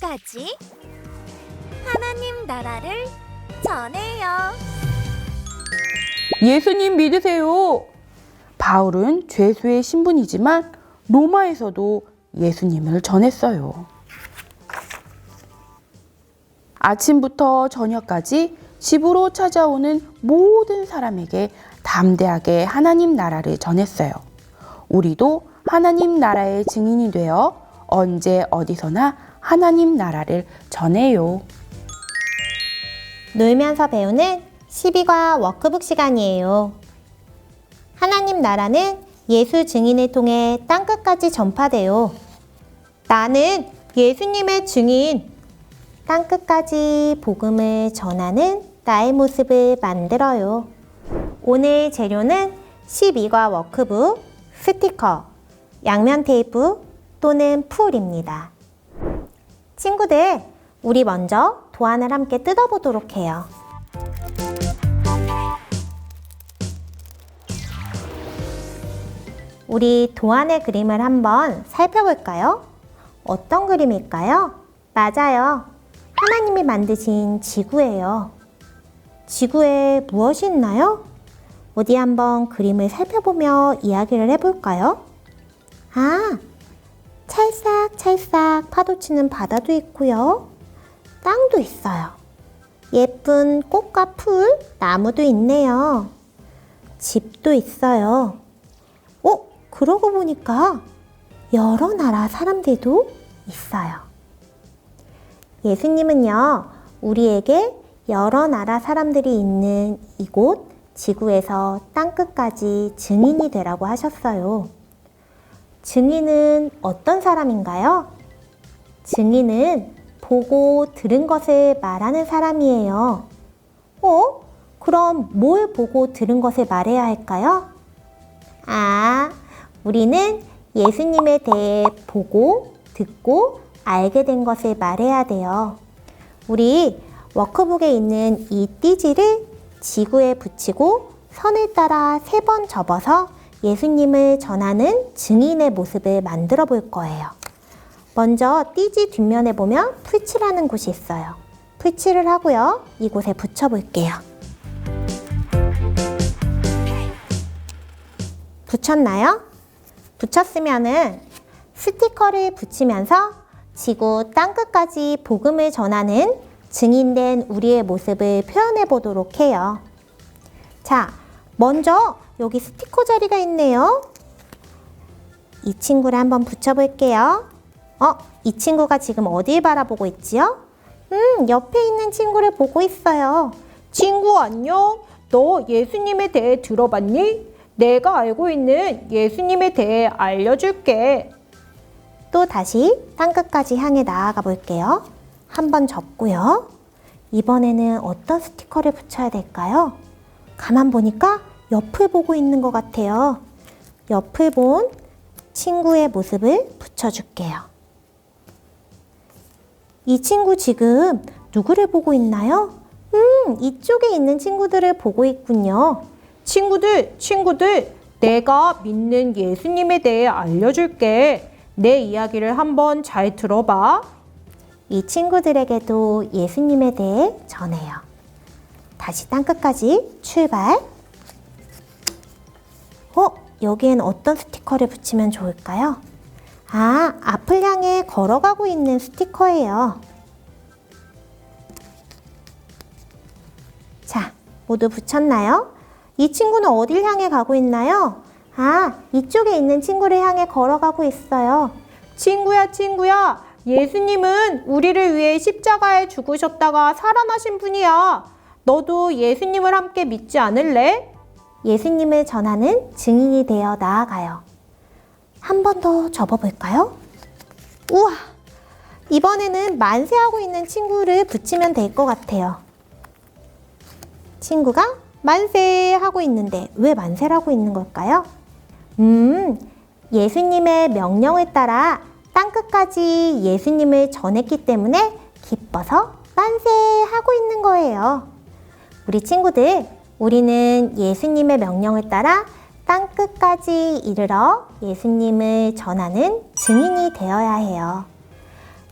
끝까지 하나님 나라를 전해요. 예수님 믿으세요. 바울은 죄수의 신분이지만 로마에서도 예수님을 전했어요. 아침부터 저녁까지 집으로 찾아오는 모든 사람에게 담대하게 하나님 나라를 전했어요. 우리도 하나님 나라의 증인이 되어 언제 어디서나 하나님 나라를 전해요. 놀면서 배우는 12과 워크북 시간이에요. 하나님 나라는 예수 증인을 통해 땅끝까지 전파돼요. 나는 예수님의 증인. 땅끝까지 복음을 전하는 나의 모습을 만들어요. 오늘 재료는 12과 워크북, 스티커, 양면 테이프 또는 풀입니다. 친구들, 우리 먼저 도안을 함께 뜯어보도록 해요. 우리 도안의 그림을 한번 살펴볼까요? 어떤 그림일까요? 맞아요. 하나님이 만드신 지구예요. 지구에 무엇이 있나요? 어디 한번 그림을 살펴보며 이야기를 해볼까요? 아, 찰싹찰싹 파도치는 바다도 있고요. 땅도 있어요. 예쁜 꽃과 풀, 나무도 있네요. 집도 있어요. 어, 그러고 보니까 여러 나라 사람들도 있어요. 예수님은요, 우리에게 여러 나라 사람들이 있는 이곳 지구에서 땅끝까지 증인이 되라고 하셨어요. 증인은 어떤 사람인가요? 증인은 보고 들은 것을 말하는 사람이에요. 어? 그럼 뭘 보고 들은 것을 말해야 할까요? 아, 우리는 예수님에 대해 보고, 듣고, 알게 된 것을 말해야 돼요. 우리 워크북에 있는 이 띠지를 지구에 붙이고 선을 따라 세 번 접어서 예수님을 전하는 증인의 모습을 만들어 볼 거예요. 먼저 띠지 뒷면에 보면 풀칠하는 곳이 있어요. 풀칠을 하고요. 이곳에 붙여 볼게요. 붙였나요? 붙였으면은 스티커를 붙이면서 지구 땅끝까지 복음을 전하는 증인된 우리의 모습을 표현해 보도록 해요. 자, 먼저 여기 스티커 자리가 있네요. 이 친구를 한번 붙여볼게요. 어, 이 친구가 지금 어딜 바라보고 있지요? 음, 옆에 있는 친구를 보고 있어요. 친구 안녕. 너 예수님에 대해 들어봤니? 내가 알고 있는 예수님에 대해 알려줄게. 또 다시 땅끝까지 향해 나아가 볼게요. 한번 접고요. 이번에는 어떤 스티커를 붙여야 될까요? 가만 보니까 옆을 보고 있는 것 같아요. 옆을 본 친구의 모습을 붙여줄게요. 이 친구 지금 누구를 보고 있나요? 음, 이쪽에 있는 친구들을 보고 있군요. 친구들, 친구들, 내가 믿는 예수님에 대해 알려줄게. 내 이야기를 한번 잘 들어봐. 이 친구들에게도 예수님에 대해 전해요. 다시 땅끝까지 출발. 어, 여기엔 어떤 스티커를 붙이면 좋을까요? 아, 앞을 향해 걸어가고 있는 스티커예요. 자, 모두 붙였나요? 이 친구는 어딜 향해 가고 있나요? 아, 이쪽에 있는 친구를 향해 걸어가고 있어요. 친구야, 친구야. 예수님은 우리를 위해 십자가에 죽으셨다가 살아나신 분이야. 너도 예수님을 함께 믿지 않을래? 예수님을 전하는 증인이 되어 나아가요. 한 번 더 접어볼까요? 우와! 이번에는 만세하고 있는 친구를 붙이면 될 것 같아요. 친구가 만세 하고 있는데 왜 만세라고 있는 걸까요? 음, 예수님의 명령을 따라 땅끝까지 예수님을 전했기 때문에 기뻐서 만세 하고 있는 거예요. 우리 친구들, 우리는 예수님의 명령을 따라 땅 끝까지 이르러 예수님을 전하는 증인이 되어야 해요.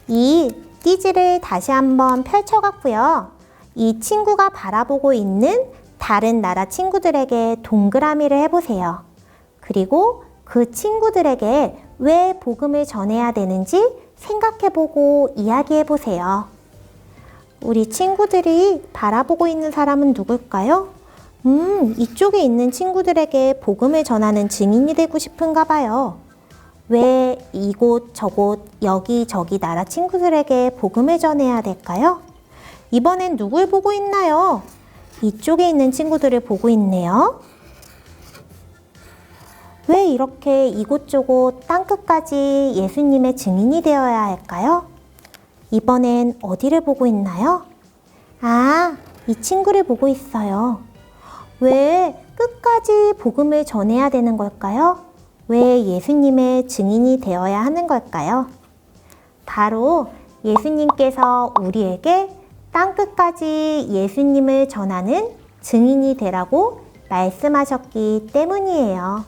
이 앞뒤지를 다시 한번 펼쳐갖고요. 이 친구가 바라보고 있는 다른 나라 친구들에게 동그라미를 해보세요. 그리고 그 친구들에게 왜 복음을 전해야 되는지 생각해보고 이야기해보세요. 우리 친구들이 바라보고 있는 사람은 누굴까요? 음, 이쪽에 있는 친구들에게 복음을 전하는 증인이 되고 싶은가 봐요. 왜 이곳 저곳 여기 저기 나라 친구들에게 복음을 전해야 될까요? 이번엔 누굴 보고 있나요? 이쪽에 있는 친구들을 보고 있네요. 왜 이렇게 이곳저곳 땅끝까지 예수님의 증인이 되어야 할까요? 이번엔 어디를 보고 있나요? 아, 이 친구를 보고 있어요. 왜 끝까지 복음을 전해야 되는 걸까요? 왜 예수님의 증인이 되어야 하는 걸까요? 바로 예수님께서 우리에게 땅 끝까지 예수님을 전하는 증인이 되라고 말씀하셨기 때문이에요.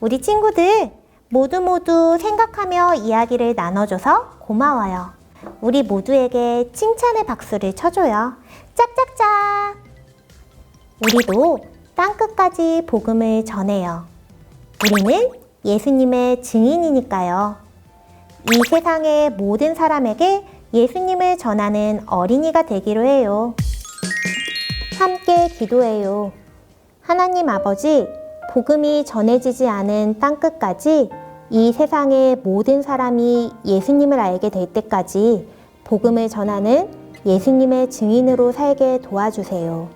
우리 친구들 모두 모두 생각하며 이야기를 나눠줘서 고마워요. 우리 모두에게 칭찬의 박수를 쳐줘요. 짝짝짝! 우리도 땅끝까지 복음을 전해요. 우리는 예수님의 증인이니까요. 이 세상의 모든 사람에게 예수님을 전하는 어린이가 되기로 해요. 함께 기도해요. 하나님 아버지, 복음이 전해지지 않은 땅끝까지 이 세상의 모든 사람이 예수님을 알게 될 때까지 복음을 전하는 예수님의 증인으로 살게 도와주세요.